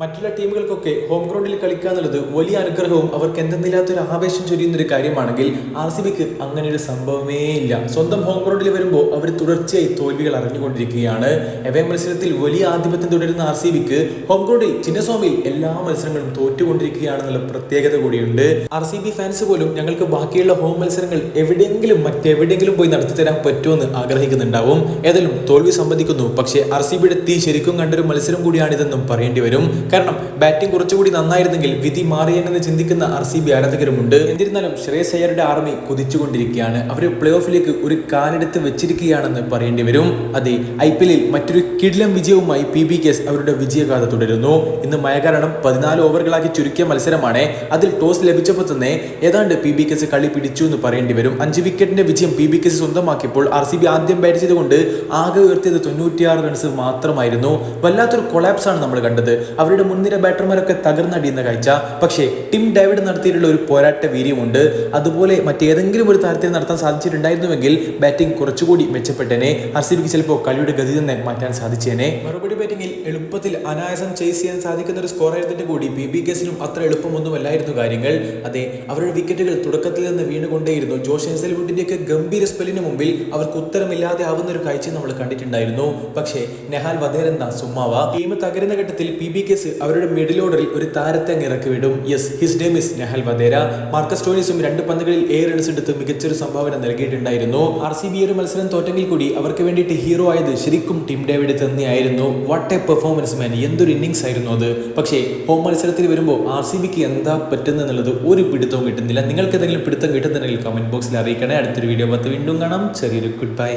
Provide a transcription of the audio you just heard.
മറ്റുള്ള ടീമുകൾക്കൊക്കെ ഹോം ഗ്രൗണ്ടിൽ കളിക്കുക എന്നുള്ളത് വലിയ അനുഗ്രഹവും അവർക്ക് എന്തെന്നില്ലാത്തൊരു ആവേശം ചൊരിയുന്ന ഒരു കാര്യമാണെങ്കിൽ ആർ സി ബിക്ക് അങ്ങനെ ഒരു സംഭവമേ ഇല്ല. സ്വന്തം ഹോം ഗ്രൗണ്ടിൽ വരുമ്പോൾ അവർ തുടർച്ചയായി തോൽവികൾ അറിഞ്ഞുകൊണ്ടിരിക്കുകയാണ്. എവേ മത്സരത്തിൽ വലിയ ആധിപത്യം തുടരുന്ന ആർ സി ബിക്ക് ഹോം ഗ്രൗണ്ടിൽ ചിന്നസ്വാമിയിൽ എല്ലാ മത്സരങ്ങളും തോറ്റുകൊണ്ടിരിക്കുകയാണെന്നുള്ള പ്രത്യേകത കൂടിയുണ്ട്. ആർ സി ബി ഫാൻസ് പോലും ഞങ്ങൾക്ക് ബാക്കിയുള്ള ഹോം മത്സരങ്ങൾ എവിടെയെങ്കിലും മറ്റെവിടെയെങ്കിലും പോയി നടത്തി തരാൻ പറ്റുമെന്ന് ആഗ്രഹിക്കുന്നുണ്ടാവും. ഏതായാലും തോൽവി സംബന്ധിക്കുന്നു പക്ഷേ ആർ സി ബിയുടെ തീ ശരിക്കും കണ്ടൊരു മത്സരം കൂടിയാണിതെന്നും പറയേണ്ടി വരും. കാരണം ബാറ്റിംഗ് കുറച്ചുകൂടി നന്നായിരുന്നെങ്കിൽ വിധി മാറിയെന്ന് ചിന്തിക്കുന്ന ആർ സി ബി ആരാധകരുമുണ്ട്. എന്നിരുന്നാലും ശ്രേയസ് അയ്യരുടെ ആർമി കുതിച്ചുകൊണ്ടിരിക്കുകയാണ്. അവർ പ്ലേ ഓഫിലേക്ക് ഒരു കാലെടുത്ത് വെച്ചിരിക്കുകയാണെന്ന് പറയേണ്ടി വരും. അതെ ഐ പി എല്ലിൽ മറ്റൊരു കിടിലം വിജയവുമായി പി ബി കെസ് അവരുടെ വിജയഗാഥ തുടരുന്നു. ഇന്ന് മഴ കാരണം പതിനാല് ഓവറുകളാക്കി ചുരുക്കിയ മത്സരമാണ്. അതിൽ ടോസ് ലഭിച്ചപ്പോൾ തന്നെ ഏതാണ്ട് പി ബി കെസ് കളി പിടിച്ചു എന്ന് പറയേണ്ടി വരും. അഞ്ച് വിക്കറ്റിന്റെ വിജയം പി ബി കെസ് സ്വന്തമാക്കിയപ്പോൾ ആർ സി ബി ആദ്യം ബാറ്റ് ചെയ്തുകൊണ്ട് ആകെ ഉയർത്തിയത് തൊണ്ണൂറ്റിയാറ് റൺസ് മാത്രമായിരുന്നു. വല്ലാത്തൊരു കൊളാപ്സ് ആണ് നമ്മൾ കണ്ടത്. അവരുടെ മുൻനിര ബാറ്റർമാരൊക്കെ തകർന്നടിയുന്ന കാഴ്ച. പക്ഷേ ടിം ഡേവിഡ് നടത്തിയിട്ടുള്ള ഒരു പോരാട്ട വീര്യമുണ്ട്. അതുപോലെ മറ്റേതെങ്കിലും ഒരു താരത്തിന് നടത്താൻ സാധിച്ചിട്ടുണ്ടായിരുന്നുവെങ്കിൽ ബാറ്റിംഗ് കുറച്ചുകൂടി മെച്ചപ്പെട്ടേനെ. ആർ സി ബിക്ക് ചിലപ്പോൾ കളിയുടെ ഗതി തന്നെ മാറ്റാൻ സാധിച്ചേനെ. മറുപടി ബാറ്റിംഗിൽ എളുപ്പത്തിൽ അനായാസം ചേസ് ചെയ്യാൻ സാധിക്കുന്ന ഒരു സ്കോറായിരുന്നിട്ട് കൂടി ബി ബി ഗസിനും അത്ര എളുപ്പമൊന്നുമല്ലായിരുന്നു കാര്യങ്ങൾ. അതെ അവരുടെ വിക്കറ്റുകൾ തുടക്കത്തിൽ നിന്ന് വീണുകൊണ്ടേയിരുന്നു. ജോഷ് ഹെസൽവുഡിന്റെയൊക്കെ ഗംഭീര സ്പെല്ലിന് മുമ്പിൽ അവർക്ക് ഉത്തരമില്ലാതെ ആവുന്ന ഒരു കാഴ്ച നമ്മൾ കണ്ടിട്ടുണ്ടായിരുന്നു. പക്ഷേ നെഹാൽ വധേരെന്ന സുമ്മാവ ടീം തകരുന്ന ഘട്ടത്തിൽ പി ബി അവരുടെ മിഡിൽ ഓർഡറിൽ ഒരു താരത്തെ അങ്ങ് ഇറക്കി വിടും. Yes his name is Nehal Wadhera Marcus ടോണിസും രണ്ട് പന്തുകളിൽ ഏ റൺസ് എടുത്ത് മികച്ചൊരു സംഭാവന നൽകിയിട്ടുണ്ടായിരുന്നു. ആർ സി ബി ഒരു മത്സരം തോറ്റെങ്കിൽ കൂടി അവർക്ക് വേണ്ടിയിട്ട് ഹീറോ ആയത് ശരിക്കും ടീം ഡേവിഡ് തന്നെയായിരുന്നു. വാട്ട് എ പെർഫോമൻസ് മാൻ എന്തൊരു ഇന്നിങ്സ് ആയിരുന്നു അത്. പക്ഷേ ഹോം മത്സരത്തിൽ വരുമ്പോൾ ആർ സി ബിക്ക് എന്താ പറ്റുന്നത് ഒരു പിടുത്തവും കിട്ടുന്നില്ല. നിങ്ങൾക്ക് എന്തെങ്കിലും പിടുത്തം കിട്ടുന്നുണ്ടെങ്കിൽ കമന്റ് ബോക്സിൽ അറിയിക്കണേ. അടുത്തൊരു വീഡിയോ പത്ത് വീണ്ടും കാണാം. ചെറിയൊരു ഗുഡ് ബൈ